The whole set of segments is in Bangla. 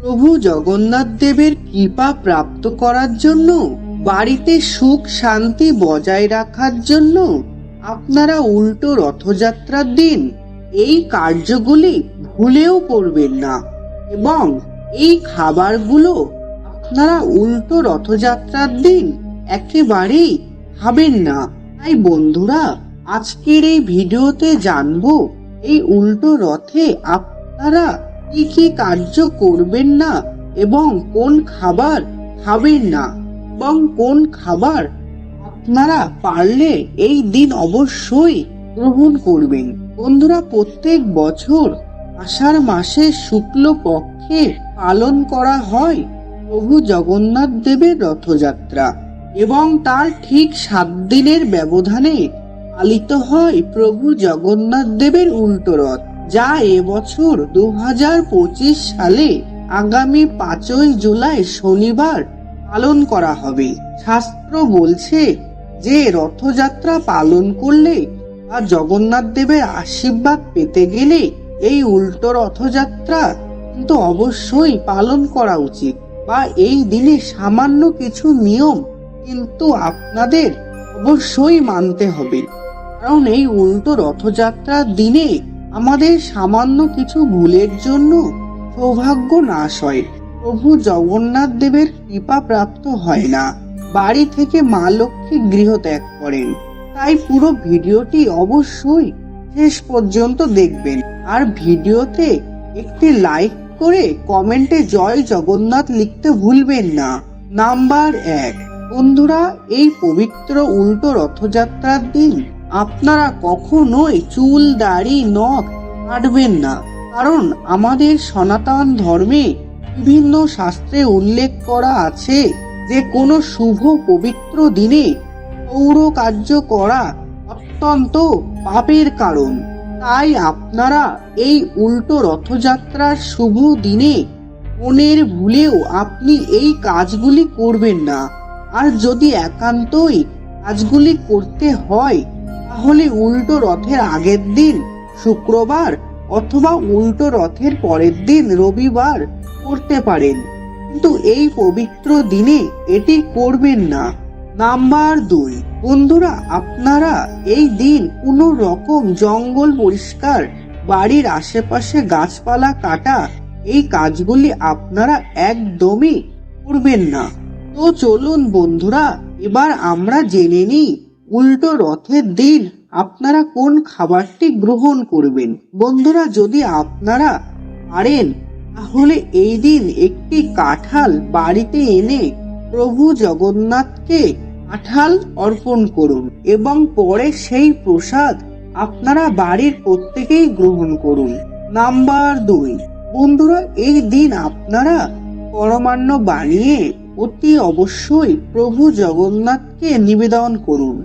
প্রভু জগন্নাথ দেবের কৃপা প্রাপ্ত করার জন্য, বাড়িতে সুখ শান্তি বজায় রাখার জন্য আপনারা উল্টো রথযাত্রার দিন এই কার্যগুলি ভুলেও করবেন না এবং এই খাবারগুলো আপনারা উল্টো রথযাত্রার দিন একেবারেই খাবেন না। তাই বন্ধুরা, আজকের এই ভিডিওতে জানব, এই উল্টো রথে আপনারা কি কি কার্য করবেন না এবং কোন খাবার খাবেন না এবং কোন খাবার আপনারা পারলে এই দিন অবশ্যই গ্রহণ করবেন? বন্ধুরা, প্রত্যেক বছর আষাঢ় মাসে শুক্ল পক্ষে পালন করা হয় প্রভু জগন্নাথ দেবের রথযাত্রা এবং তার ঠিক সাত দিনের ব্যবধানে পালিত হয় প্রভু জগন্নাথ দেবের উল্টো রথ। যা এবছর দু হাজার পঁচিশ সালে আগামী পাঁচই জুলাই শনিবার পালন করা হবে। শাস্ত্র বলছে যে রথযাত্রা পালন করলে বা জগন্নাথ দেবের আশীর্বাদ পেতে গেলে এই উল্টো রথযাত্রা কিন্তু অবশ্যই পালন করা উচিত বা এই দিনে সামান্য কিছু নিয়ম কিন্তু আপনাদের অবশ্যই মানতে হবে। কারণ এই উল্টো রথযাত্রার দিনে আমাদের সামান্য কিছু ভুলের জন্য সৌভাগ্য নাশ হয়। প্রভু জগন্নাথ দেবের কৃপা প্রাপ্ত হয় না। বাড়ি থেকে মা লক্ষ্মী গৃহ ত্যাগ করেন। তাই পুরো ভিডিওটি অবশ্যই শেষ পর্যন্ত দেখবেন। আর ভিডিওতে একটি লাইক করে কমেন্টে জয় জগন্নাথ লিখতে ভুলবেন না। নাম্বার এক। বন্ধুরা, এই পবিত্র উল্টো রথযাত্রার দিন আপনারা কখনোই চুল, দাড়ি, নখ কাটবেন না। কারণ আমাদের সনাতন ধর্মে বিভিন্ন শাস্ত্রে উল্লেখ করা আছে যে কোনো শুভ পবিত্র দিনে পৌর কার্য করা অত্যন্ত পাপের কারণ। তাই আপনারা এই উল্টো রথযাত্রার শুভ দিনে মনের ভুলেও আপনি এই কাজগুলি করবেন না। আর যদি একান্তই কাজগুলি করতে হয় তাহলে উল্টো রথের আগের দিন, শুক্রবার অথবা উল্টো রথের পরের দিন রবিবার করতে পারেন। কিন্তু এই পবিত্র দিনে এটি করবেন না। নাম্বার দুই, বন্ধুরা, আপনারা এই দিন কোনো রকম জঙ্গল পরিষ্কার, বাড়ির আশেপাশে গাছপালা কাটা, এই কাজগুলি আপনারা একদমই করবেন না। তো চলুন বন্ধুরা, এবার আমরা জেনে নিই উল্টো রথের দিন, আপনারা কোন খাবারটি গ্রহণ করবেন? বন্ধুরা, যদি আপনারা পারেন, তাহলে এই দিন একটি কাঁঠাল বাড়িতে এনে প্রভু জগন্নাথকে কাঁঠাল অর্পণ করুন এবং পরে সেই প্রসাদ আপনারা বাড়ির প্রত্যেকেই গ্রহণ করুন। নাম্বার দুই, বন্ধুরা, এই দিন আপনারা পরমান্ন বানিয়ে অতি অবশ্যই প্রভু জগন্নাথকে নিবেদন করুন।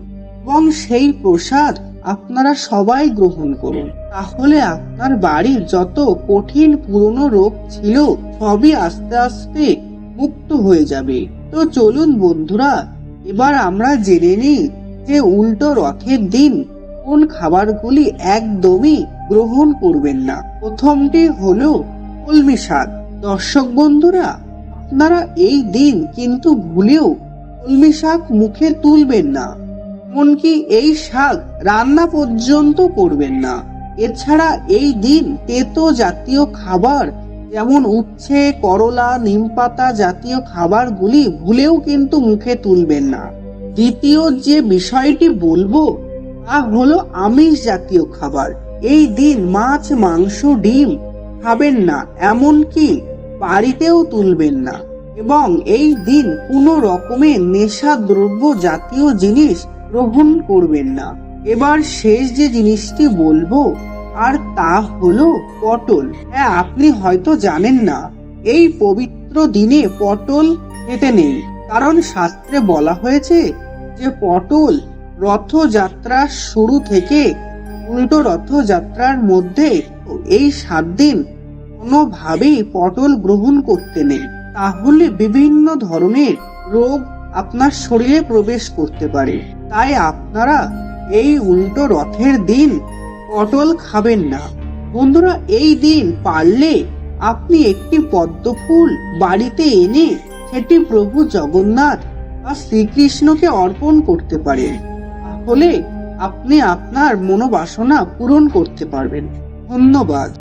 এবং সেই প্রসাদ আপনারা সবাই গ্রহণ করুন। তাহলে আপনার বাড়ির যত কঠিন পুরনো রোগ ছিল, সবই আস্তে আস্তে মুক্ত হয়ে যাবে। তো চলুন বন্ধুরা, এবার আমরা জেনে নিই যে উল্টো রথের দিন কোন খাবারগুলি একদমই গ্রহণ করবেন না। প্রথমটি হলো কলমি শাক। দর্শক বন্ধুরা, আপনারা এই দিন কিন্তু ভুলেও কলমি শাক মুখে তুলবেন না। এমনকি এই শাক রান্না পর্যন্ত করবেন না। এছাড়া এই দিন তেতো জাতীয় খাবার, যেমন উচ্ছে, করলা, নিমপাতা জাতীয় খাবারগুলি ভুলেও কিন্তু মুখে তুলবেন না। দ্বিতীয় যে বিষয়টি বলব, তা হলো আমিষ জাতীয় খাবার। এই দিন মাছ, মাংস, ডিম খাবেন না, এমনকি বাড়িতেও তুলবেন না। এবং এই দিন কোনো রকমের নেশা দ্রব্য জাতীয় জিনিস গ্রহণ করবেন না। এবার শেষ যে জিনিসটি বলব, আর তা হলো পটল। হ্যাঁ আপনি হয়তো জানেন না, এই পবিত্র দিনে পটল খেতে নেই। কারণ শাস্ত্রে বলা হয়েছে যে পটল রথযাত্রার শুরু থেকে উল্টো রথযাত্রার মধ্যে এই সাত দিন কোনোভাবেই পটল গ্রহণ করতে নেই। তাহলে বিভিন্ন ধরনের রোগ আপনার শরীরে প্রবেশ করতে পারে। তাই আপনারা এই উল্টো রথের দিন পটল খাবেন না। বন্ধুরা, এই দিন পারলে আপনি একটি পদ্ম ফুল বাড়িতে এনে সেটি প্রভু জগন্নাথ বা শ্রীকৃষ্ণকে অর্পণ করতে পারেন। তাহলে আপনি আপনার মনোবাসনা পূরণ করতে পারবেন। ধন্যবাদ।